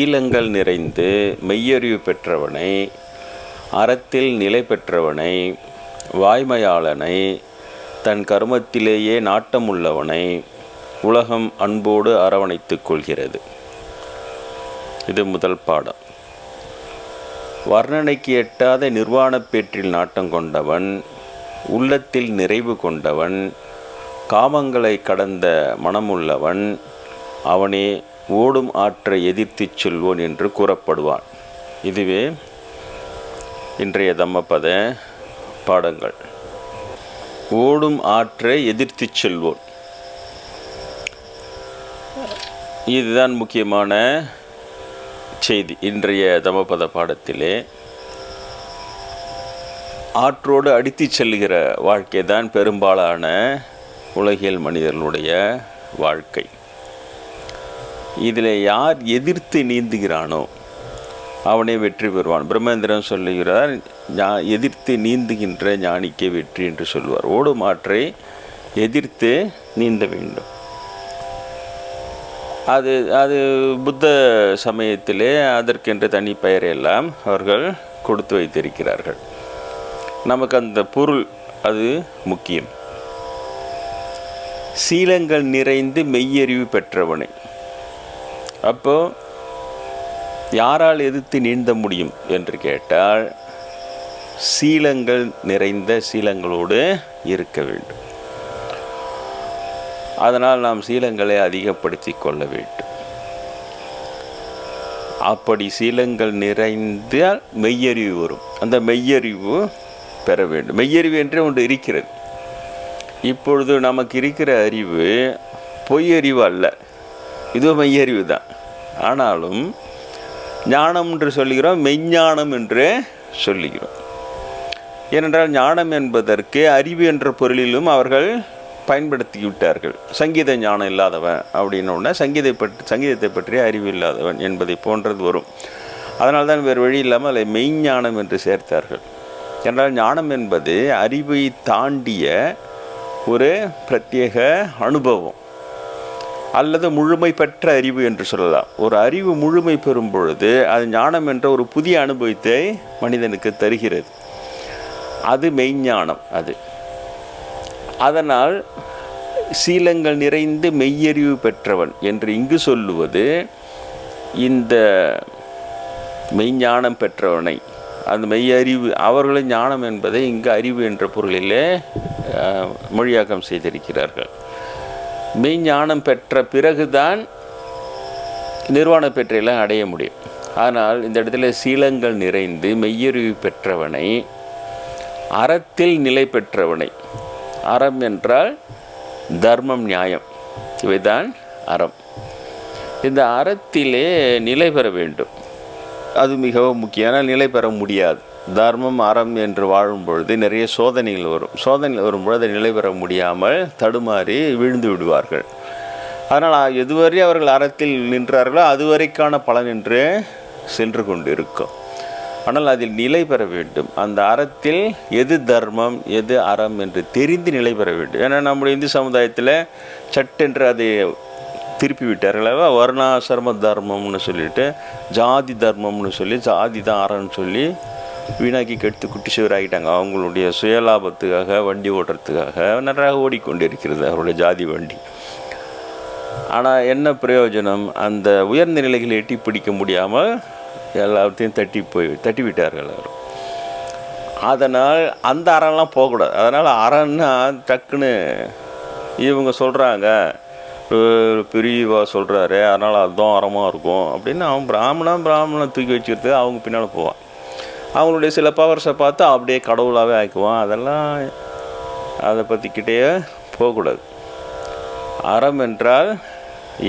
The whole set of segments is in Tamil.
சீலங்கள் நிறைந்து மெய்யறிவு பெற்றவனை அறத்தில் நிலை பெற்றவனை வாய்மையாளனை தன் கர்மத்திலேயே நாட்டமுள்ளவனை உலகம் அன்போடு அரவணைத்துக் கொள்கிறது. இது முதல் பாடம். வர்ணனைக்கு எட்டாத நிர்வாணப் பேற்றில் நாட்டம் கொண்டவன் உள்ளத்தில் நிறைவு கொண்டவன் காமங்களை கடந்த மனமுள்ளவன் அவனே ஓடும் ஆற்றை எதிர்த்துச் செல்வோன் என்று கூறப்படுவான். இதுவே இன்றைய தம்மபத பாடங்கள். ஓடும் ஆற்றை எதிர்த்துச் செல்வோன். இதுதான் முக்கியமான செய்தி இன்றைய தமபத பாடத்திலே. ஆற்றோடு அடித்துச் செல்கிற வாழ்க்கை தான் பெரும்பாலான உலகியல் மனிதர்களுடைய வாழ்க்கை. இதில் யார் எதிர்த்து நீந்துகிறானோ அவனே வெற்றி பெறுவான். பிரம்மேந்திரன் சொல்லுகிறார் ஞா- எதிர்த்து நீந்துகின்ற ஞானிக்கே வெற்றி என்று சொல்வார் ஓடும் ஆற்றை எதிர்த்து நீந்த வேண்டும். அது அது புத்த சமயத்திலே அதற்கென்று தனி பெயரையெல்லாம் அவர்கள் கொடுத்து வைத்திருக்கிறார்கள். நமக்கு அந்த பொருள் அது முக்கியம். சீலங்கள் நிறைந்து மெய்யறிவு பெற்றவனை. அப்போ யாரால் எதிர்த்து நீந்த முடியும் என்று கேட்டால் சீலங்கள் நிறைந்த சீலங்களோடு இருக்க வேண்டும். அதனால் நாம் சீலங்களை அதிகப்படுத்தி கொள்ள வேண்டும். அப்படி சீலங்கள் நிறைந்தால் மெய்யறிவு வரும். அந்த மெய்யறிவு பெற வேண்டும். மெய்யறிவு என்று ஒன்று இருக்கிறது. இப்பொழுது நமக்கு இருக்கிற அறிவு பொய்யறிவு அல்ல. இது மெய்யறிவு தான். ஆனாலும் ஞானம் என்று சொல்லுகிறோம் மெய்ஞானம் என்று சொல்லுகிறோம். ஏனென்றால் ஞானம் என்பதற்கு அறிவு என்ற பொருளிலும் அவர்கள் பயன்படுத்தி விட்டார்கள் சங்கீத ஞானம் இல்லாதவன் அப்படின்ன சங்கீதை பற்றி சங்கீதத்தை பற்றிய அறிவு இல்லாதவன் என்பதை போன்றது வரும். அதனால் தான் வேறு வழி இல்லாமல் அதை மெய்ஞானம் என்று சேர்த்தார்கள். என்றால் ஞானம் என்பது அறிவை தாண்டிய ஒரு பிரத்யேக அனுபவம். அல்லது முழுமை பெற்ற அறிவு என்று சொல்லலாம். ஒரு அறிவு முழுமை பெறும் பொழுது அது ஞானம் என்ற ஒரு புதிய அனுபவத்தை மனிதனுக்கு தருகிறது. அது மெய்ஞானம் அது. அதனால் சீலங்கள் நிறைந்து மெய்யறிவு பெற்றவன் என்று இங்கு சொல்லுவது இந்த மெய்ஞானம் பெற்றவனை அந்த மெய்யறிவு அவர்களின் ஞானம் என்பதை இங்கு அறிவு என்ற பொருளிலே மொழியாக்கம் செய்திருக்கிறார்கள். மெய்ஞானம் பெற்ற பிறகுதான் நிர்வாண பெற்றையெல்லாம் அடைய முடியும். ஆனால் இந்த இடத்துல சீலங்கள் நிறைந்து மெய்யறிவு பெற்றவனை அறத்தில் நிலை பெற்றவனை அறம் என்றால் தர்மம் நியாயம். இவைதான் அறம். இந்த அறத்திலே நிலை பெற வேண்டும். அது மிகவும் முக்கியம். ஆனால் நிலை பெற முடியாது. தர்மம் அறம் என்று வாழும் பொழுது நிறைய சோதனைகள் வரும். சோதனைகள் வரும்பொழுது அதை நிலை பெற முடியாமல் தடுமாறி விழுந்து விடுவார்கள். அதனால் எதுவரை அவர்கள் அறத்தில் நின்றார்களோ அதுவரைக்கான பலன் என்று சென்று கொண்டு இருக்கும் ஆனால் அதில் நிலை பெற வேண்டும். அந்த அறத்தில் எது தர்மம் எது அறம் என்று தெரிந்து நிலை பெற வேண்டும். ஏன்னா நம்முடைய இந்து சமுதாயத்தில் சட்டென்று அதை திருப்பி விட்டார்கள் வர்ணாசிரம தர்மம்னு சொல்லிட்டு ஜாதி தர்மம்னு சொல்லி ஜாதி தான் அறம்னு சொல்லி வீணாக்கி கெடுத்து குட்டி சுவராகிட்டாங்க அவங்களுடைய சுயலாபத்துக்காக வண்டி ஓட்டுறதுக்காக நன்றாக ஓடிக்கொண்டிருக்கிறது அவருடைய ஜாதி வண்டி. ஆனால் என்ன பிரயோஜனம்? அந்த உயர்ந்த நிலைகளை எட்டி பிடிக்க முடியாமல் எல்லாத்தையும் தட்டி போய் தட்டி விட்டார்கள் அவர். அதனால் அந்த அறம்லாம் போகக்கூடாது. அதனால் அறன்னா டக்குன்னு இவங்க சொல்கிறாங்க பெரியவா சொல்கிறாரு அதனால் அதுதான் அறமாக இருக்கும். அப்படின்னு அவன் பிராமணன் பிராமணன் தூக்கி வச்சுக்கிறது அவங்க பின்னால் போவான். அவங்களுடைய சில பவர்ஸை பார்த்து அப்படியே கடவுளாகவே ஆக்குவான். அதெல்லாம் அதை பற்றிக்கிட்டே போகக்கூடாது. அறம் என்றால்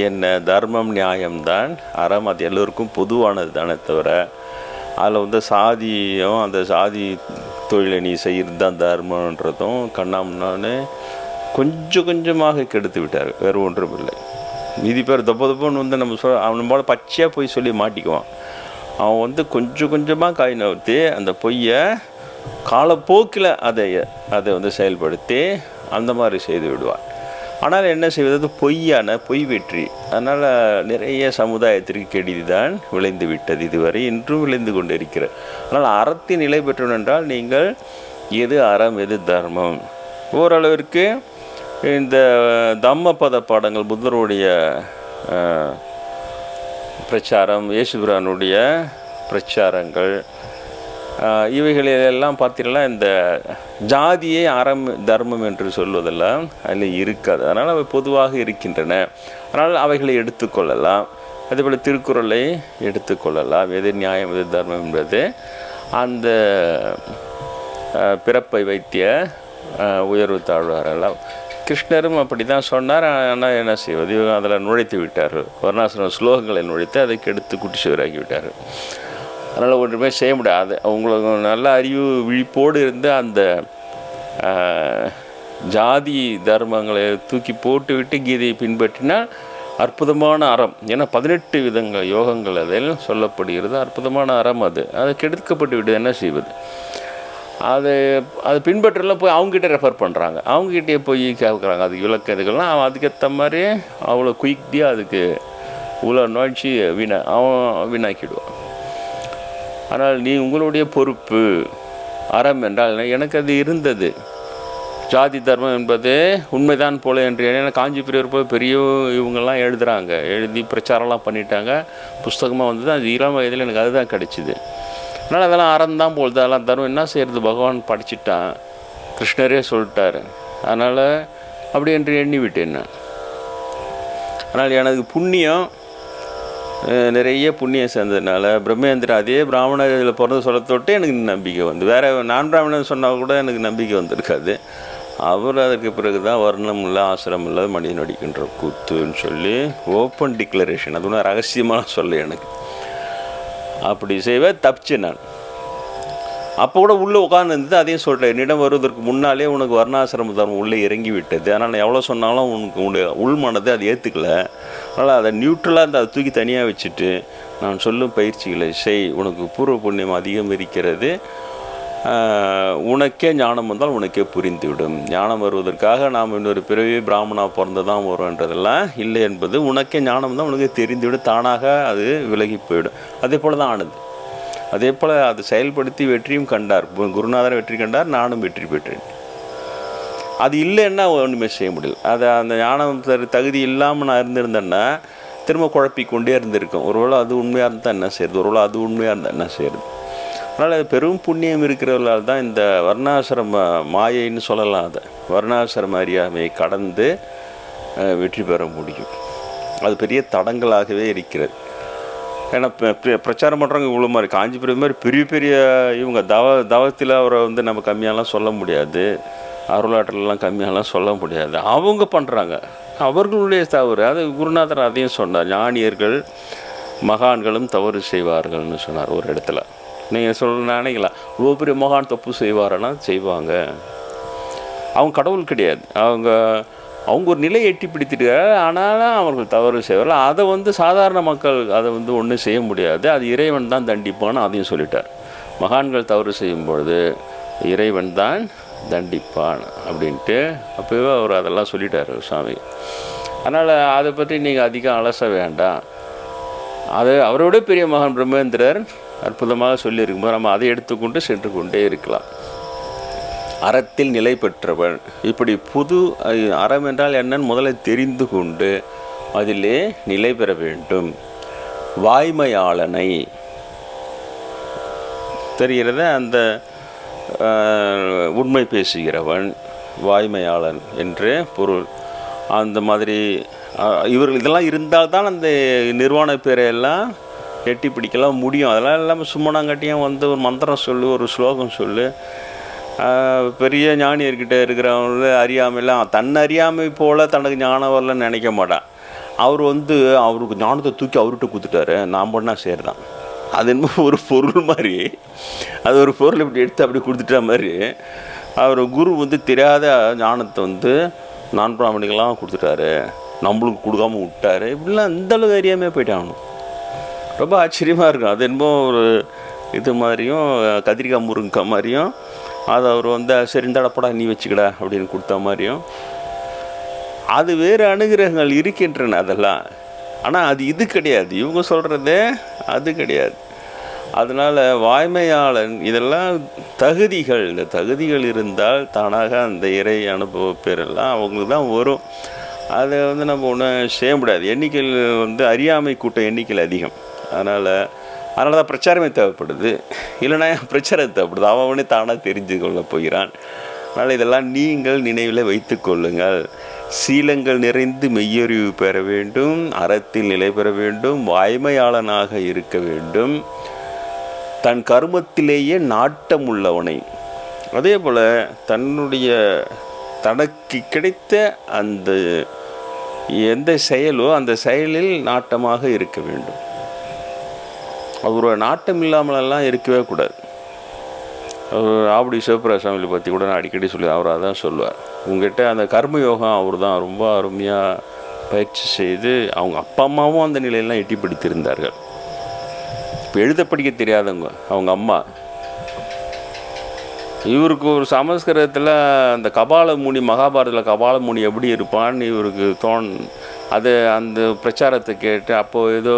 என்ன? தர்மம் நியாயம்தான் அறம் அது எல்லோருக்கும் பொதுவானது தானே தவிர அதில் வந்து சாதியும் அந்த சாதி தொழிலை நீ செய்கிறது தான் தர்மன்றதும் கண்ணாமண்ணான்னு கொஞ்சம் கொஞ்சமாக கெடுத்து விட்டார். வேறு ஒன்றும் இல்லை. மீதி பேர் தப்பு தப்புன்னு வந்து நம்ம சொல் அவன் போல பச்சையாக போய் சொல்லி மாட்டிக்குவான். அவன் வந்து கொஞ்சம் கொஞ்சமாக காய் நகர்த்தி அந்த பொய்யை காலப்போக்கில் அதை அதை வந்து செயல்படுத்தி அந்த மாதிரி செய்து விடுவான். ஆனால் என்ன செய்வது? பொய்யான பொய் வெற்றி. அதனால் நிறைய சமுதாயத்திற்கு கெடுதி தான் விளைந்து விட்டது இதுவரை. இன்றும் விளைந்து கொண்டு இருக்கிறது ஆனால் அறத்தின் நிலை பெற்றோம் என்றால் நீங்கள் எது அறம் எது தர்மம்? ஓரளவிற்கு இந்த தம்மபத பாடங்கள் புத்தருடைய பிரச்சாரம் இயேசுபிரானுடைய பிரச்சாரங்கள். இவைகளிலெல்லாம் பார்த்தீங்கன்னா இந்த ஜாதியை அறம் தர்மம் என்று சொல்வதெல்லாம் அதில் இருக்காது. அதனால் அவை பொதுவாக இருக்கின்றன. அதனால் அவைகளை எடுத்துக்கொள்ளலாம் அதேபோல் திருக்குறளை எடுத்துக்கொள்ளலாம் எது நியாயம் எது தர்மம் என்பது. அந்த பிறப்பை வைத்திய உயர்வு தாழ்வாரெல்லாம் கிருஷ்ணரும் அப்படி தான் சொன்னார். ஆனால் என்ன செய்வது? இவங்க அதில் நுழைத்து விட்டார் வர்ணாசிரம ஸ்லோகங்களை நுழைத்து அதை கெடுத்து குட்டி சுவராக்கி விட்டார். அதனால் ஒன்றுமே செய்ய முடியாது. அவங்களுக்கு நல்ல அறிவு விழிப்போடு இருந்து அந்த ஜாதி தர்மங்களை தூக்கி போட்டு விட்டு கீதையை பின்பற்றினால் அற்புதமான அறம். ஏன்னா பதினெட்டு விதங்கள் யோகங்கள் அதில் சொல்லப்படுகிறது. அற்புதமான அறம் அது. அது கெடுக்கப்பட்டு விட்டு என்ன செய்வது? அது அது பின்பற்றலாம் போய் அவங்ககிட்ட ரெஃபர் பண்ணுறாங்க அவங்ககிட்டே போய் கேட்குறாங்க அதுக்கு விளக்கம் இதுக்கெல்லாம் அவன் அதுக்கேற்ற மாதிரி அவ்வளோ குயிக்டியாக அதுக்கு உள்ள நோய்ச்சி வீணா அவன் வீணாக்கிடுவான் ஆனால் நீ உங்களுடைய பொறுப்பு அறம் என்றால் எனக்கு அது இருந்தது. ஜாதி தர்மம் என்பது உண்மைதான் போல என்று ஏன்னா காஞ்சிபுரியர் போய் பெரிய இவங்கெல்லாம் எழுதுகிறாங்க எழுதி பிரச்சாரம்லாம் பண்ணிட்டாங்க. புஸ்தகமாக வந்தது. அது இளம் வயதில் எனக்கு அதுதான் கிடச்சிது. அதனால் அதெல்லாம் அறந்தான் போல். அதெல்லாம் தரும் என்ன செய்கிறது பகவான் படிச்சிட்டான். கிருஷ்ணரே சொல்லிட்டாரு. அதனால் அப்படி என்று எண்ணி விட்டேன் நான். ஆனால் எனக்கு புண்ணியம் நிறைய புண்ணியம் சேர்ந்ததுனால பிரம்மேந்திரன் அதே பிராமண இதில் பிறந்து சொல்ல தொட்டு எனக்கு நம்பிக்கை வந்து. வேறு நான் பிராமணன் சொன்னால் கூட எனக்கு நம்பிக்கை வந்திருக்காது. அவர் அதற்கு பிறகு தான் வர்ணம் இல்லை ஆசிரமம் இல்லாத மனிதன் அடிக்கின்ற கூத்துன்னு சொல்லி ஓப்பன் டிக்ளரேஷன் அது ஒன்றும் ரகசியமாக சொல்ல எனக்கு. அப்படி செய்வேன் தப்பிச்சு நான். அப்போ கூட உள்ளே உட்காந்துருந்து அதையும் சொல்கிறேன் என்னிடம் வருவதற்கு முன்னாலே உனக்கு வர்ணாசிரம தர்மம் உள்ளே இறங்கி விட்டது அதனால் நான் எவ்வளோ சொன்னாலும் உனக்கு உன்னுடைய உள்மனதை அதை ஏற்றுக்கல அதனால் அதை நியூட்ரலாக இருந்து அதை தூக்கி தனியாக வச்சுட்டு நான் சொல்லும் பயிற்சிகளை செய். உனக்கு பூர்வ புண்ணியம் அதிகம் இருக்கிறது உனக்கே ஞானம் வந்தால் உனக்கே புரிந்துவிடும். ஞானம் வருவதற்காக நாம் இன்னொரு பிறவி பிராமணா பிறந்து தான் வரும்ன்றதெல்லாம் இல்லை என்பது உனக்கே ஞானம் தான் உனக்கு தெரிந்துவிடும் தானாக அது விலகி போயிடும். அதே போல் தான் ஆனது அதே போல் அது செயல்படுத்தி வெற்றியும் கண்டார். குருநாதர் வெற்றி கண்டார் நானும் வெற்றி பெற்றேன். அது இல்லைன்னா ஒன்றுமே செய்ய முடியல. அது அந்த ஞானம் தரு தகுதி இல்லாமல் நான் இருந்திருந்தேன்னா திரும்ப குழப்பிக்கொண்டே இருந்திருக்கும். ஒருவேளை அது உண்மையாக இருந்தால் என்ன செய்யுது ஒருவேளை அது உண்மையாக இருந்தால் என்ன செய்யுது அதனால் அது பெரும் புண்ணியம் இருக்கிறவர்களால் தான் இந்த வர்ணாசிரம மாயைன்னு சொல்லலாம் அதை. வர்ணாசிரம அறியாமையை கடந்து வெற்றி பெற முடியும். அது பெரிய தடங்களாகவே இருக்கிறது. ஏன்னா பிரச்சாரம் பண்ணுறவங்க இவ்வளோ மாதிரி காஞ்சிபுரம் மாதிரி பெரிய பெரிய இவங்க தவ தவத்தில் அவரை வந்து நம்ம கம்மியாலாம் சொல்ல முடியாது. அருளாற்றலாம் கம்மியாலாம் சொல்ல முடியாது. அவங்க பண்ணுறாங்க அவர்களுடைய தவறு. அது குருநாதர் அதையும் சொன்னார். ஞானியர்கள் மகான்களும் தவறு செய்வார்கள்னு சொன்னார் ஒரு இடத்துல. நீங்கள் சொல்ல நினைக்கலாம் இவ்வளோ பெரிய மகான் தப்பு செய்வாரன்னா செய்வாங்க. அவங்க கடவுள் கிடையாது. அவங்க அவங்க ஒரு நிலையை எட்டி பிடித்திருக்காரு ஆனாலும் அவர்கள் தவறு செய்வார்கள். அதை வந்து சாதாரண மக்கள் அதை வந்து ஒன்றும் செய்ய முடியாது. அது இறைவன் தான் தண்டிப்பான்னு அதையும் சொல்லிட்டார். மகான்கள் தவறு செய்யும் பொழுது இறைவன் தான் தண்டிப்பான் அப்படின்ட்டு அப்போவே அவர் அதெல்லாம் சொல்லிட்டார் சுவாமி. அதனால் அதை பற்றி நீங்கள் அதிகம் அலச வேண்டாம். அது அவரோட பெரிய மகான் பிரம்மேந்திரர் அற்புதமாக சொல்லியிருக்கும்போது நம்ம அதை எடுத்துக்கொண்டு சென்று கொண்டே இருக்கலாம். அறத்தில் நிலை பெற்றவன் இப்படி புது அறம் என்றால் என்னன்னு முதல்ல தெரிந்து கொண்டு அதிலே நிலை பெற வேண்டும். வாய்மையாளனை. தெரிகிறத அந்த உண்மை பேசுகிறவன் வாய்மையாளன் என்று பொருள். அந்த மாதிரி இவர்கள் இதெல்லாம் இருந்தால் தான் அந்த நிர்வாண பேரையெல்லாம் எட்டி பிடிக்கலாம் முடியும். அதெல்லாம் இல்லாமல் சும்மனாங்கட்டியும் வந்து ஒரு மந்திரம் சொல்லு ஒரு ஸ்லோகம் சொல்லு. பெரிய ஞானியர்கிட்ட இருக்கிறவங்கள அறியாமைலாம் தன்னை அறியாமை போல் தனக்கு ஞானம் வரலன்னு நினைக்க மாட்டான். அவர் வந்து அவருக்கு ஞானத்தை தூக்கி அவர்கிட்ட கொடுத்துட்டாரு. நான் பண்ணால் சேர்தான் அது என்னமோ ஒரு பொருள் மாதிரி. அது ஒரு பொருள் இப்படி எடுத்து அப்படி கொடுத்துட்டா மாதிரி. அவர் குரு வந்து தெரியாத ஞானத்தை வந்து நான் பிராமணிகளாக கொடுத்துட்டாரு. நம்மளுக்கு கொடுக்காம விட்டாரு. இப்படிலாம் இந்த அளவுக்கு அறியாமே ரொம்ப ஆச்சரியமாக இருக்கும் அது என்னமோ ஒரு இது மாதிரியும் கத்திரிக்காய் முருங்கைக்காய் மாதிரியும் அதை அவர் வந்து சரி இந்தடப்படா நீ வச்சுக்கடா அப்படின்னு கொடுத்த மாதிரியும். அது வேறு அனுகிரகங்கள் இருக்கின்றன அதெல்லாம். ஆனால் அது இது கிடையாது. இவங்க சொல்கிறது அது கிடையாது. அதனால் வாய்மையாளன் இதெல்லாம் தகுதிகள். இந்த தகுதிகள் இருந்தால் தானாக அந்த இறை அனுபவ பேரெல்லாம் அவங்களுக்கு தான் வரும். அதை வந்து நம்ம ஒன்றும் செய்ய முடியாது. எண்ணிக்கையில் வந்து அறியாமை கூட்டம் எண்ணிக்கையில் அதிகம். அதனால் அதனால தான் பிரச்சாரமே தேவைப்படுது. இல்லைன்னா பிரச்சாரம் தேவைப்படுது. அவனே தானாக தெரிஞ்சு கொள்ள போகிறான். அதனால் இதெல்லாம் நீங்கள் நினைவில் வைத்து கொள்ளுங்கள். சீலங்கள் நிறைந்து மெய்யறிவு பெற வேண்டும். அறத்தில் நிலை பெற வேண்டும். வாய்மையாளனாக இருக்க வேண்டும். தன் கருமத்திலேயே நாட்டம் உள்ளவனை. அதே போல் தன்னுடைய தனக்கு கிடைத்த அந்த எந்த செயலோ அந்த செயலில் நாட்டமாக இருக்க வேண்டும். அவரோட நாட்டம் இல்லாமலெல்லாம் இருக்கவே கூடாது. அவர் ஆவடி சிவபிரசாமியை பற்றி கூட நான் அடிக்கடி சொல்லி அவர் அதான் சொல்லுவார். உங்ககிட்ட அந்த கர்மயோகம் அவர் தான் ரொம்ப அருமையாக பயிற்சி செய்து அவங்க அப்பா அம்மாவும் அந்த நிலையெல்லாம் எட்டி பிடித்திருந்தார்கள். இப்போ எழுத படிக்க தெரியாதவங்க அவங்க அம்மா. இவருக்கு ஒரு சமஸ்கிருதத்தில் அந்த கபால முனி மகாபாரதத்தில் கபால எப்படி இருப்பான்னு இவருக்கு தோன் அது அந்த பிரச்சாரத்தை கேட்டு அப்போது ஏதோ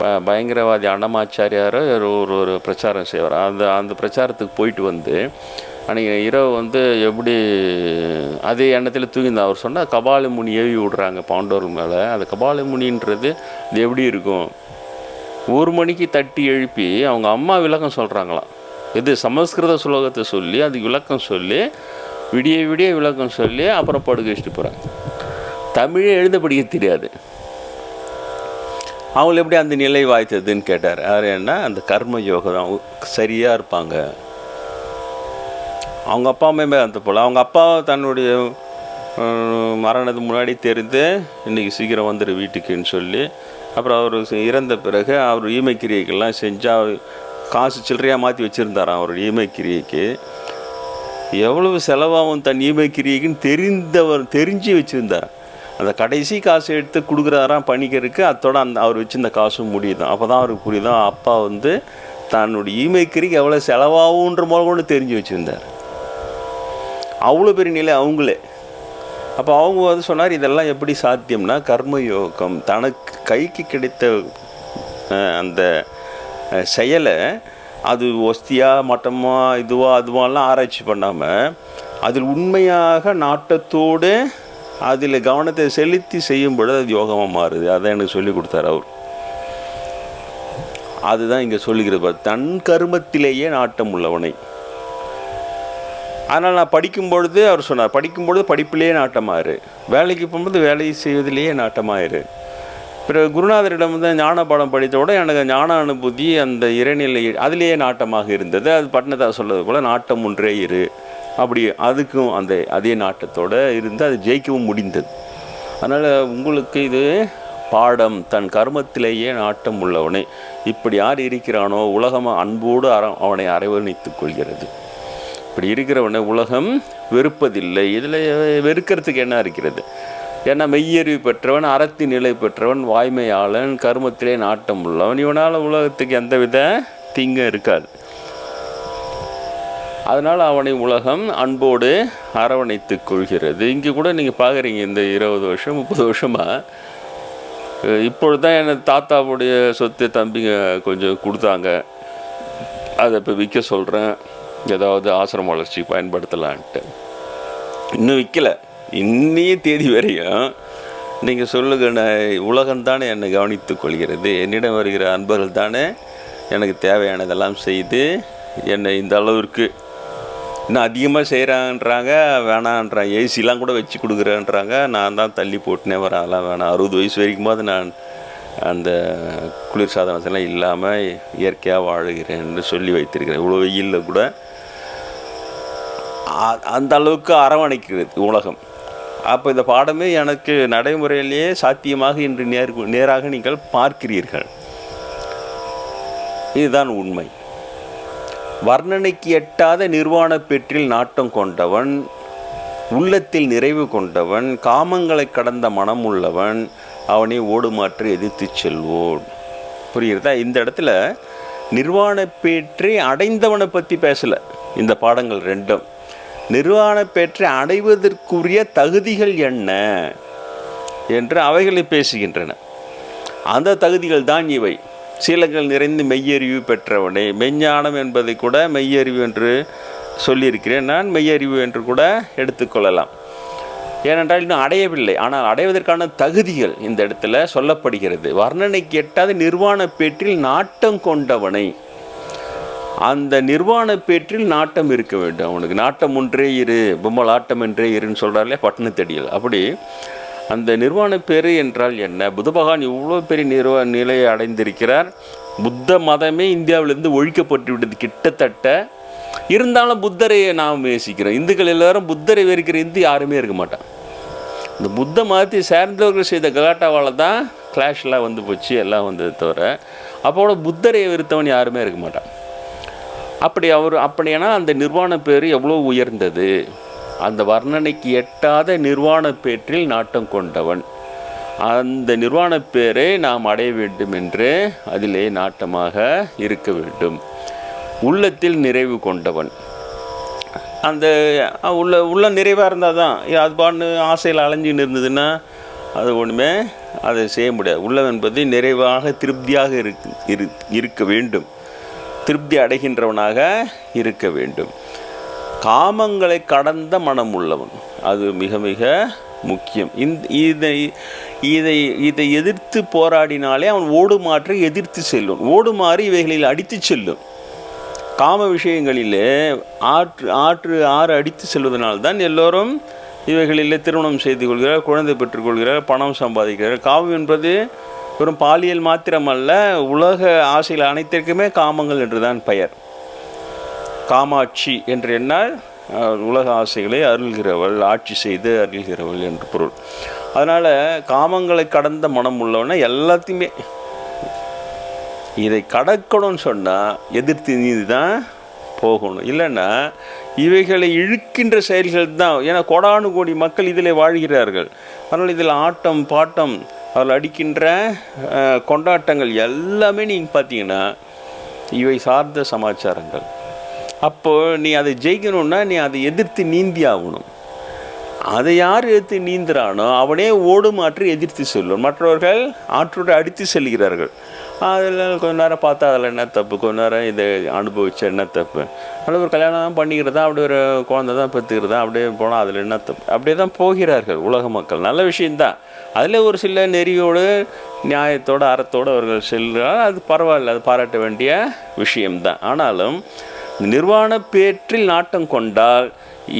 ப பயங்கரவாதி அன்னமாச்சாரியாரோ ஒரு ஒரு பிரச்சாரம் செய்வார். அந்த அந்த பிரச்சாரத்துக்கு போயிட்டு வந்து அன்றைக்கி இரவு வந்து எப்படி அதே எண்ணத்தில் தூங்கியிருந்தா. அவர் சொன்னால் கபாலிமுனி ஏவி விடுறாங்க பாண்டவர் மேலே. அந்த கபாலிமுனின்றது இது எப்படி இருக்கும்? ஒரு மணிக்கு தட்டி எழுப்பி அவங்க அம்மா விளக்கம் சொல்கிறாங்களாம் இது சமஸ்கிருத சுலோகத்தை சொல்லி அதுக்கு விளக்கம் சொல்லி விடிய விடிய விளக்கம் சொல்லி அப்புறம் படுக்க வச்சுட்டு போகிறாங்க தமிழே எழுத படிக்க தெரியாது. அவங்கள எப்படி அந்த நிலை வாய்த்ததுன்னு கேட்டார். யார் என்ன அந்த கர்ம யோகம் அவங்க சரியாக இருப்பாங்க. அவங்க அப்பா அம்மையுமே அந்த போல். அவங்க அப்பா தன்னுடைய அஹ், மரணத்துக்கு முன்னாடி தெரிந்து இன்றைக்கி சீக்கிரம் வந்துடு வீட்டுக்குன்னு சொல்லி அப்புறம் அவர் இறந்த பிறகு அவர் ஈமைக்கிரியைக்கெல்லாம் கிரியைக்கெல்லாம் செஞ்சால் காசு சில்லறையாக மாற்றி வச்சுருந்தாராம் அவர் ஈமைக்கிரியைக்கு எவ்வளவு செலவாகும் தன் ஈமைக்கிரியைக்குன்னு தெரிந்தவர் தெரிஞ்சு வச்சுருந்தார் அந்த கடைசி காசு எடுத்து கொடுக்குறாராம் பணிக்கருக்கு அத்தோட அந்த அவர் வச்சிருந்த காசும் முடியுதான் அப்போ தான் அவருக்கு புரியுதான் அப்பா வந்து தன்னுடைய ஈமைக்கறிக்கு எவ்வளோ செலவாகுன்ற மூலம் கொண்டு தெரிஞ்சு வச்சுருந்தார். அவ்வளோ பெரிய நிலை அவங்களே. அப்போ அவங்க வந்து சொன்னார் இதெல்லாம் எப்படி சாத்தியம்னா கர்மயோகம் தனக்கு கைக்கு கிடைத்த அந்த செயலை அது ஒஸ்தியாக மட்டமாக இதுவாக அதுவாலாம் ஆராய்ச்சி பண்ணாமல் அதில் உண்மையாக நாட்டத்தோடு அதில் கவனத்தை செலுத்தி செய்யும் பொழுது அது யோகமாக மாறுது. அதை எனக்கு சொல்லி கொடுத்தார் அவர். அதுதான் இங்கே சொல்லுகிறது. தன் கர்மத்திலேயே நாட்டம் உள்ளவனை. ஆனால் நான் படிக்கும் பொழுது அவர் சொன்னார் படிக்கும் பொழுது படிப்பிலேயே நாட்டமாயிரு. வேலைக்கு போகும்போது வேலையை செய்வதிலேயே நாட்டமாயிரு. பிறகு குருநாதரிடம் வந்து ஞான பாடம் படித்தோட எனக்கு ஞான அனுபூதி அந்த இறைநிலை அதிலேயே நாட்டமாக இருந்தது. அது பட்னதா சொல்றது போல் நாட்டம் ஒன்றே இரு. அப்படி அதுக்கும் அந்த அதே நாட்டத்தோட இருந்து அது ஜெயிக்கவும் முடிந்தது. அதனால் உங்களுக்கு இது பாடம் தன் கர்மத்திலேயே நாட்டம் உள்ளவனை இப்படி யார் இருக்கிறானோ உலகம் அன்போடு அற அவனை அரவணைத்துக் கொள்கிறது. இப்படி இருக்கிறவனை உலகம் வெறுப்பதில்லை. இதில் வெறுக்கிறதுக்கு என்ன இருக்கிறது? ஏன்னா மெய்யறிவு பெற்றவன் அறத்தின் நிலை பெற்றவன் வாய்மையாளன் கர்மத்திலே நாட்டம் உள்ளவன். இவனால் உலகத்துக்கு எந்தவித தீங்கும் இருக்காது. அதனால் அவனை உலகம் அன்போடு அரவணைத்துக் கொள்கிறது. இங்கே கூட நீங்கள் பார்க்குறீங்க இந்த இருபது வருஷம் முப்பது வருஷமாக இப்பொழுது தான் எனக்கு தாத்தாவுடைய சொத்து தம்பிங்க கொஞ்சம் கொடுத்தாங்க. அதை இப்போ விற்க சொல்கிறேன் ஏதாவது ஆசிரம வளர்ச்சி பயன்படுத்தலான்ட்டு. இன்னும் விற்கலை இன்னைய தேதி வரையும் நீங்கள் சொல்லுங்க நான் உலகம்தானே என்னை கவனித்துக் கொள்கிறது. என்னிடம் வருகிற அன்பர்கள் தானே எனக்கு தேவையானதெல்லாம் செய்து என்னை இந்த அளவிற்கு இன்னும் அதிகமாக செய்கிறான்றாங்க வேணான்றாங்க. ஏசிலாம் கூட வச்சு கொடுக்குறேன்றாங்க. நான் தான் தள்ளி போட்டுனே வரேன். அதெல்லாம் வேணாம். அறுபது வயசு வரைக்கும் போது நான் அந்த குளிர் சாதனத்தெல்லாம் இல்லாமல் இயற்கையாக வாழுகிறேன்னு சொல்லி வைத்திருக்கிறேன். இவ்வளோ வெயிலில் கூட அந்த அளவுக்கு அரவணைக்கிறது உலகம். அப்போ இந்த பாடமே எனக்கு நடைமுறையிலேயே சாத்தியமாக இன்று நேர் நேராக நீங்கள் பார்க்கிறீர்கள். இதுதான் உண்மை. வர்ணனைக்கு எட்டாத நிர்வாண பெற்றில் நாட்டம் கொண்டவன் உள்ளத்தில் நிறைவு கொண்டவன் காமங்களை கடந்த மனம் உள்ளவன் அவனை ஓடுமாற்று எதிர்த்து செல்வோன். புரியுறதா இந்த இடத்துல நிர்வாண பேற்றை அடைந்தவனை பற்றி பேசலை. இந்த பாடங்கள் ரெண்டும். நிர்வாண அடைவதற்குரிய தகுதிகள் என்ன என்று அவைகளை பேசுகின்றன. அந்த தகுதிகள் தான் இவை. சீலங்கள் நிறைந்து மெய்யறிவு பெற்றவனே. மெஞ்ஞானம் என்பதை கூட மெய்யறிவு என்று சொல்லியிருக்கிறேன். நான் மெய்யறிவு என்று கூட எடுத்துக்கொள்ளலாம் ஏனென்றால் இன்னும் அடையவில்லை. ஆனால் அடைவதற்கான தகுதிகள் இந்த இடத்துல சொல்லப்படுகிறது. வர்ணனைக்கு எட்டாத நிர்வாண பேற்றில் நாட்டம் கொண்டவனை. அந்த நிர்வாண பேற்றில் நாட்டம் இருக்க வேண்டும். அவனுக்கு நாட்டம் ஒன்றே இரு பொம்மல் ஆட்டம் என்றே இருன்னு சொல்கிறார்களே பட்டணத்தடியில். அப்படி அந்த நிர்வாண பேரு என்றால் என்ன? புத்த பகவான் இவ்வளோ பெரிய நிர்வா நிலையை அடைந்திருக்கிறார். புத்த மதமே இந்தியாவிலிருந்து ஒழிக்கப்பட்டு விட்டது கிட்டத்தட்ட. இருந்தாலும் புத்தரை நாம் நேசிக்கிறோம் இந்துக்கள் எல்லாரும் புத்தரை வெறுக்கிற இந்து யாருமே இருக்க மாட்டான் இந்த புத்த மதத்தை சேர்ந்தவர்கள் செய்த கலாட்டாவால் தான் கிளாஷ்லாம் வந்து போச்சு எல்லாம் வந்தது தவிர. அப்போட புத்தரை வெறுத்தவன் யாருமே இருக்க மாட்டான். அப்படி அவர் அப்படியானா அந்த நிர்வாண பேர் எவ்வளோ உயர்ந்தது? அந்த வர்ணனைக்கு எட்டாத நிர்வாண பேற்றில் நாட்டம் கொண்டவன். அந்த நிர்வாண பேரை நாம் அடைய வேண்டும் என்று அதிலே நாட்டமாக இருக்க வேண்டும். உள்ளத்தில் நிறைவு கொண்டவன். அந்த உள்ள உள்ள நிறைவாக இருந்தால் தான் அது பாட்டு ஆசையில் அலைஞ்சின்னு இருந்ததுன்னா அது ஒன்றுமே அதை செய்ய முடியாது. உள்ளம் என்பது நிறைவாக திருப்தியாக இருக்கு இரு இருக்க வேண்டும். திருப்தி அடைகின்றவனாக இருக்க வேண்டும். காமங்களை கடந்த மனம் உள்ளவன் அது மிக மிக முக்கியம். இந்த இதை இதை இதை எதிர்த்து போராடினாலே அவன் ஓடுமாற்றை எதிர்த்து செல்லும். ஓடுமாறு இவைகளில் அடித்து செல்லும். காம விஷயங்களிலே ஆற்று ஆற்று ஆறு அடித்து செல்வதனால்தான் எல்லோரும் இவைகளிலே திருமணம் செய்து கொள்கிறார் குழந்தை பெற்றுக்கொள்கிறார் பணம் சம்பாதிக்கிறார். காமம் என்பது வெறும் பாலியல் மாத்திரமல்ல உலக ஆசைகள் அனைத்திற்குமே காமங்கள் என்றுதான் பெயர். காமாட்சி என்று என்னால் உலக ஆசைகளை அருள்கிறவள் ஆட்சி செய்து அருள்கிறவள் என்று பொருள். அதனால் காமங்களை கடந்த மனம் உள்ளவன எல்லாத்தையுமே இதை கடக்கணும்னு சொன்னால் எதிர்த்து நீதி தான் போகணும். இல்லைன்னா இவைகளை இழுக்கின்ற செயல்கள் தான். ஏன்னா கோடானு கோடி மக்கள் இதில் வாழ்கிறார்கள். அதனால் இதில் ஆட்டம் பாட்டம் அதில் அடிக்கின்ற கொண்டாட்டங்கள் எல்லாமே நீங்கள் பார்த்தீங்கன்னா இவை சார்ந்த சமாச்சாரங்கள். அப்போது நீ அதை ஜெயிக்கணும்னா நீ அதை எதிர்த்து நீந்தி ஆகணும் அதை யார் எதிர்த்து நீந்துறானோ அவனே ஓடுமாற்று எதிர்த்து செல்லும். மற்றவர்கள் ஆற்றோடு அடித்து செல்கிறார்கள். அதில் கொஞ்ச நேரம் பார்த்தா அதில் என்ன தப்பு? கொஞ்ச நேரம் இதை அனுபவிச்ச என்ன தப்பு? அதில் ஒரு கல்யாணம் பண்ணிக்கிறதா? அப்படி ஒரு குழந்தை தான் பெற்றுக்கிறதா? அப்படியே போனால் அதில் என்ன தப்பு? அப்படியே தான் போகிறார்கள் உலக மக்கள். நல்ல விஷயந்தான். அதில் ஒரு சில நெறியோடு நியாயத்தோடு அறத்தோடு அவர்கள் செல்கிறார் அது பரவாயில்ல. அது பாராட்ட வேண்டிய விஷயம்தான். ஆனாலும் நிர்வாண பேற்றில் நாட்டம் கொண்டால்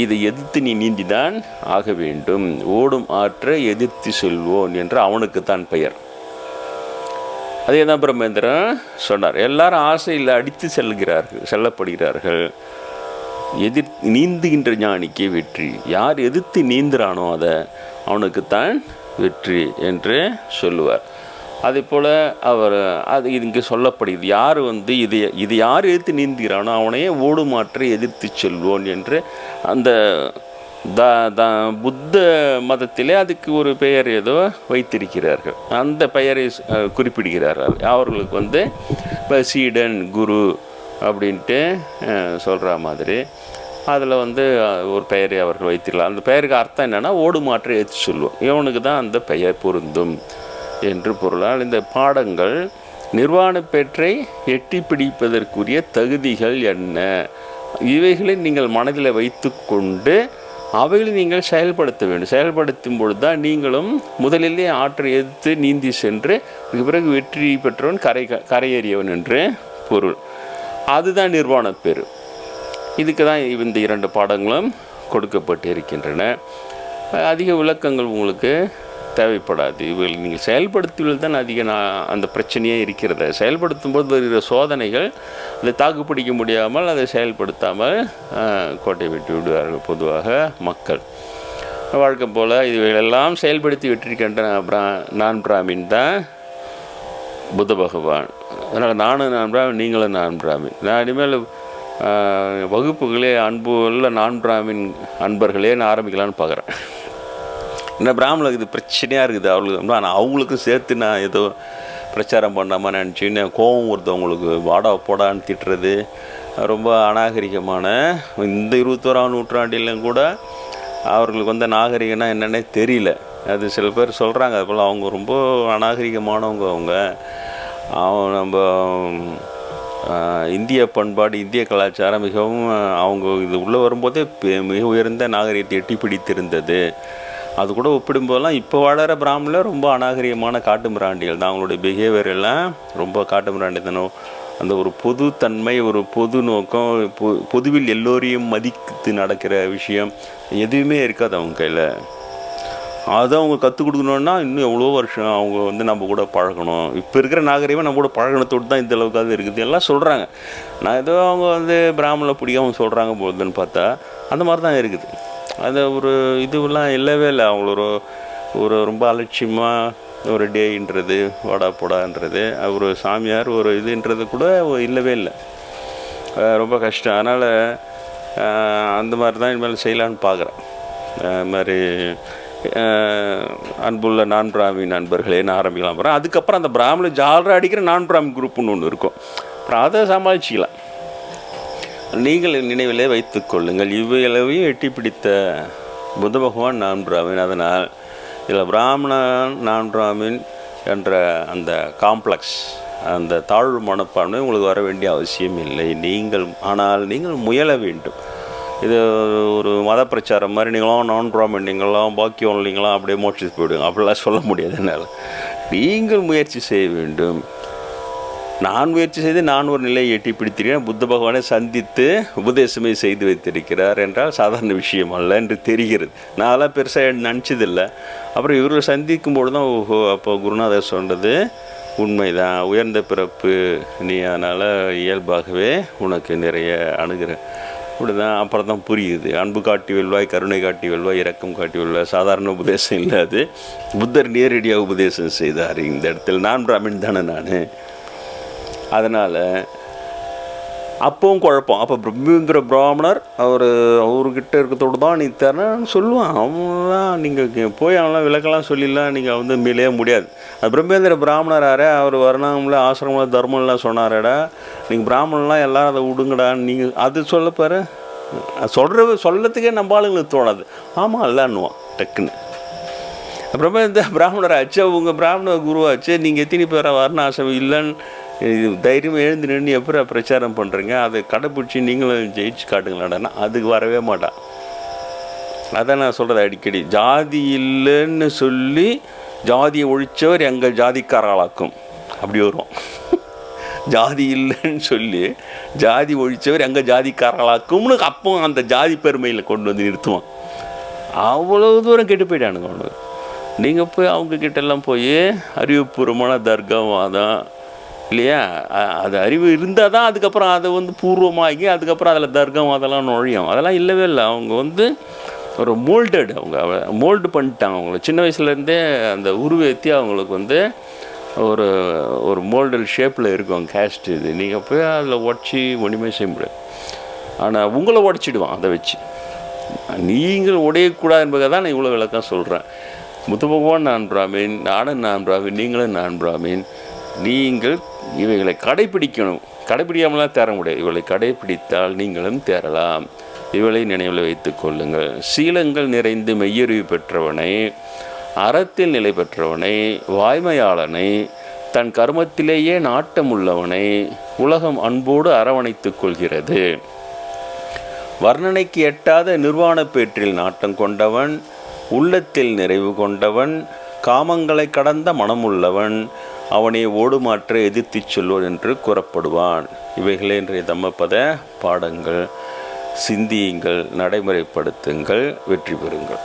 இதை எதிர்த்து நீ நீந்திதான் ஆக வேண்டும். ஓடும் ஆற்றை எதிர்த்து செல்வோன் என்று அவனுக்குத்தான் பெயர். அதே தான் பிரம்மேந்திரன் சொன்னார். எல்லாரும் ஆசையில் அடித்து செல்கிறார்கள் செல்லப்படுகிறார்கள். எதிர் நீந்துகின்ற ஞானிக்கு வெற்றி. யார் எதிர்த்து நீந்துறானோ அதை அவனுக்குத்தான் வெற்றி என்று சொல்லுவார். அதே போல் அவர் அது இங்கே சொல்லப்படுகிறது யார் வந்து இது இது யார் எதிர்த்து நீந்துகிறானோ அவனையே ஓடுமாற்றை எதிர்த்து செல்வோன் என்று அந்த த த புத்த மதத்திலே அதுக்கு ஒரு பெயர் ஏதோ வைத்திருக்கிறார்கள். அந்த பெயரை குறிப்பிடுகிறார்கள் அவர்களுக்கு வந்து இப்போ சீடன் குரு அப்படின்ட்டு சொல்கிற மாதிரி அதில் வந்து ஒரு பெயரை அவர்கள் வைத்திருக்கலாம் அந்த பெயருக்கு அர்த்தம் என்னென்னா ஓடுமாற்றை எடுத்து சொல்லுவோம் இவனுக்கு தான் அந்த பெயர் பொருந்தும். என்று பொருளால் இந்த பாடங்கள் நிர்வாண பெற்றை எட்டி பிடிப்பதற்குரிய தகுதிகள் என்ன? இவைகளை நீங்கள் மனதில் வைத்துக்கொண்டு அவைகளை நீங்கள் செயல்படுத்த வேண்டும். செயல்படுத்தும் பொழுது தான் நீங்களும் முதலிலே ஆற்றை எதிர்த்து நீந்தி சென்று அதுக்கு பிறகு வெற்றி பெற்றவன் கரை கரையேறியவன் என்று பொருள். அதுதான் நிர்வாண பேர் இதுக்கு தான் இந்த இரண்டு பாடங்களும் கொடுக்கப்பட்டு இருக்கின்றன அதிக விளக்கங்கள் உங்களுக்கு தேவைப்படாது. இவர்கள் நீங்கள் செயல்படுத்துவதில் தான் அதிக நான் அந்த பிரச்சனையே இருக்கிறது. செயல்படுத்தும் போது வருகிற சோதனைகள் அதை தாக்குப்பிடிக்க முடியாமல் அதை செயல்படுத்தாமல் கோட்டை விட்டு விடுவார்கள் பொதுவாக மக்கள். வாழ்க்கை போல் இவைகளெல்லாம் செயல்படுத்தி விட்டிருக்கின்றன பிரா நான் பிராமின் தான் புத்த பகவான். அதனால் நானும் நான் பிராமின் நீங்களும் நான் பிராமின். நான் இனிமேல் வகுப்புகளே அன்பு உள்ள நான் பிராமின் அன்பர்களேன்னு ஆரம்பிக்கலான்னு பார்க்குறேன். என்ன பிராமணுக்கு இது பிரச்சனையாக இருக்குது அவங்களுக்கு ஆனால் அவங்களுக்கும் சேர்த்து நான் ஏதோ பிரச்சாரம் பண்ணாமல் நினச்சின்னு கோவம் ஒருத்தவங்களுக்கு வாடா போடான்னு திட்டுறது. ரொம்ப அநாகரிகமான இந்த இருபத்தோராம் நூற்றாண்டிலும் கூட அவர்களுக்கு வந்து நாகரிகம்னா என்னென்னே தெரியல. அது சில பேர் சொல்கிறாங்க அது போல் அவங்க ரொம்ப அநாகரிகமானவங்க அவங்க. அவன் நம்ம இந்திய பண்பாடு இந்திய கலாச்சாரம் மிகவும் அவங்க இது உள்ளே வரும்போதே மிக உயர்ந்த நாகரிகத்தை எட்டி பிடித்திருந்தது அது கூட ஒப்பிடும்போதெல்லாம் இப்போ வளர பிராமணில் ரொம்ப அநாகரிகமான காட்டு மிராண்டிகள் தான். அவங்களுடைய பிஹேவியர் எல்லாம் ரொம்ப காட்டு மிராண்டித்தனம் அந்த ஒரு பொதுத்தன்மை ஒரு பொது நோக்கம் பொ பொதுவில் எல்லோரையும் மதித்து நடக்கிற விஷயம் எதுவுமே இருக்காது அவங்க கையில். அதை அவங்க கற்றுக் கொடுக்கணுன்னா இன்னும் எவ்வளோ வருஷம் அவங்க வந்து நம்ம கூட பழகணும். இப்போ இருக்கிற நாகரிகமாக நம்ம கூட பழகினத்தோடு தான் இந்த அளவுக்காவது இருக்குது. எல்லாம் சொல்கிறாங்க நான் ஏதோ அவங்க வந்து பிராமணில் பிடிக்காம சொல்கிறாங்க போகுதுன்னு பார்த்தா அந்த மாதிரி தான் இருக்குது. அது ஒரு இதுவெல்லாம் இல்லவே இல்லை. அவங்கள ஒரு ஒரு ரொம்ப அலட்சியமாக ஒரு டேன்றது வாடா போடான்றது. ஒரு சாமியார் ஒரு இதுன்றது கூட இல்லவே இல்லை. ரொம்ப கஷ்டம். அதனால் அந்த மாதிரி தான் இனிமேல் செய்யலான்னு பார்க்குறேன் அது மாதிரி அன்புள்ள நான் பிராமி நண்பர்களேன்னு ஆரம்பிக்கலாம் போகிறேன் அதுக்கப்புறம் அந்த பிராமண ஜாலராக அடிக்கிற நான் பிராமி குரூப்னு ஒன்று இருக்கும். அப்புறம் அதை சமாளிச்சிக்கலாம். நீங்கள் நினைவிலே வைத்துக் கொள்ளுங்கள். இவையளவையும் எட்டி பிடித்த புத்த பகவான் நான் அதனால் இதில் பிராமணன் நான் என்ற அந்த காம்ப்ளெக்ஸ் அந்த தாழ்வு மனப்பான்மை உங்களுக்கு வர வேண்டிய அவசியம் இல்லை. நீங்கள் ஆனால் நீங்கள் முயல வேண்டும். இது ஒரு மத பிரச்சாரம் மாதிரி நீங்களும் நான் பிராமின் நீங்களாம் பாக்கியம் இல்லைங்களாம் அப்படியே மோட்சத்து போயிடுங்க. அப்படிலாம் சொல்ல முடியாது என்னால். நீங்கள் முயற்சி செய்ய வேண்டும். நான் முயற்சி செய்து நான் ஒரு நிலையை எட்டி பிடித்திருக்கிறேன். புத்த பகவானை சந்தித்து உபதேசமே செய்து வைத்திருக்கிறார் என்றால் சாதாரண விஷயம் அல்ல என்று தெரிகிறது. நான் அதெல்லாம் பெருசாக நினச்சதில்லை. அப்புறம் இவர்களை சந்திக்கும் போது தான் ஓஹோ அப்போ குருநாதர் சொன்னது உண்மைதான். உயர்ந்த பிறப்பு நீ அதனால் இயல்பாகவே உனக்கு நிறைய அணுகிற இப்படிதான் அப்புறம் தான் புரியுது. அன்பு காட்டி வெல்வாய் கருணை காட்டி வெல்வாய் இரக்கம் காட்டி வெல்வாய். சாதாரண உபதேசம் இல்லை அது புத்தர் நேரடியாக உபதேசம் செய்தார் இந்த இடத்துல. நான் பிராமின் தானே நான்? அதனால் அப்பவும் குழப்பம். அப்போ பிரம்மேந்திர பிராமணர் அவர் அவர்கிட்ட இருக்கிறதோடு தான் நீ தரேன்னு சொல்லுவான். அவன்லாம் நீங்கள் போய் அவன்லாம் விளக்கெல்லாம் சொல்லிடலாம் நீங்கள் வந்து மிலைய முடியாது. அது பிரம்மேந்திர பிராமணராரே அவர் வர்ணாமில் ஆசிரமில் தர்மம்லாம் சொன்னாரடா. நீங்கள் பிராமணன்லாம் எல்லாரும் அதை விடுங்கடான்னு நீங்கள் அது சொல்லப்பாரு சொல்கிற சொல்லத்துக்கே நம்ம ஆளுங்களுக்கு தோணாது. ஆமாம் இல்லைன்னுவான் டக்குன்னு. அப்புறமா இந்த பிராமணர் ஆச்சு உங்கள் பிராமண குருவாச்சு நீங்கள் எத்தனை பேரை வரணும் ஆசை இல்லைன்னு இது தைரியம் எழுந்து நின்று எப்போ பிரச்சாரம் பண்ணுறீங்க அதை கடைப்பிடிச்சி நீங்களும் ஜெயிச்சு காட்டுங்களாடான்னா அதுக்கு வரவே மாட்டான். அதான் நான் சொல்கிறது அடிக்கடி. ஜாதி இல்லைன்னு சொல்லி ஜாதியை ஒழிச்சவர் எங்கள் ஜாதிக்காரர்களாக்கும். அப்படி வரும். ஜாதி இல்லைன்னு சொல்லி ஜாதி ஒழிச்சவர் எங்கள் ஜாதிக்காரர்களாக்கும்னு அப்போ அந்த ஜாதி பெருமையில் கொண்டு வந்து நிறுத்துவான். அவ்வளோ தூரம் கெட்டு போயிட்டானுங்க அவனுக்கு நீங்கள் போய் அவங்கக்கிட்ட எல்லாம் போய் அறிவுபூர்வமான தர்க்கவாதம் இல்லையா? அது அறிவு இருந்தால் தான் அதுக்கப்புறம் அதை வந்து பூர்வமாகி அதுக்கப்புறம் அதில் தர்க்கம் அதெல்லாம் நுழையும். அதெல்லாம் இல்லவே இல்லை. அவங்க வந்து ஒரு மோல்டட் அவங்க மோல்டு பண்ணிட்டாங்க அவங்கள. சின்ன வயசுலேருந்தே அந்த உருவேற்றி அவங்களுக்கு வந்து ஒரு ஒரு மோல்டல் ஷேப்பில் இருக்கும் கேஸ்ட் இது. நீங்கள் போய் அதில் உடச்சி ஒன்றுமே செய்ய முடியாது. ஆனால் உங்களை உடச்சிடுவான் அதை வச்சு. நீங்கள் உடையக்கூடாது என்பதை தான் நான் இவ்வளோ விளக்கம் சொல்கிறேன் முத்து பகவான் நான் பிராமின் நானும் நான் பிராமின் நீங்களும் நான் பிராமின். நீங்கள் இவைகளை கடைப்பிடிக்கணும். கடைபிடிக்காமலாம் தேர முடியாது. இவளை கடைப்பிடித்தால் நீங்களும் தேரலாம் இவளை நினைவில் வைத்து கொள்ளுங்கள். சீலங்கள் நிறைந்து மெய்யறிவு பெற்றவனை அறத்தில் நிலை பெற்றவனை வாய்மையாளனை தன் கர்மத்திலேயே நாட்டமுள்ளவனை உலகம் அன்போடு அரவணைத்துக் கொள்கிறது. வர்ணனைக்கு எட்டாத நிர்வாண பேற்றில் நாட்டம் கொண்டவன் உள்ளத்தில் நிறைவு கொண்டவன் காமங்களை கடந்த மனமுள்ளவன் அவனை ஓடுமாற்ற எதிர்த்துச் சொல்வோன் என்று கூறப்படுவான். இவைகளே இன்றைய தம்மப்பத பாடங்கள். சிந்தியுங்கள் நடைமுறைப்படுத்துங்கள் வெற்றி பெறுங்கள்.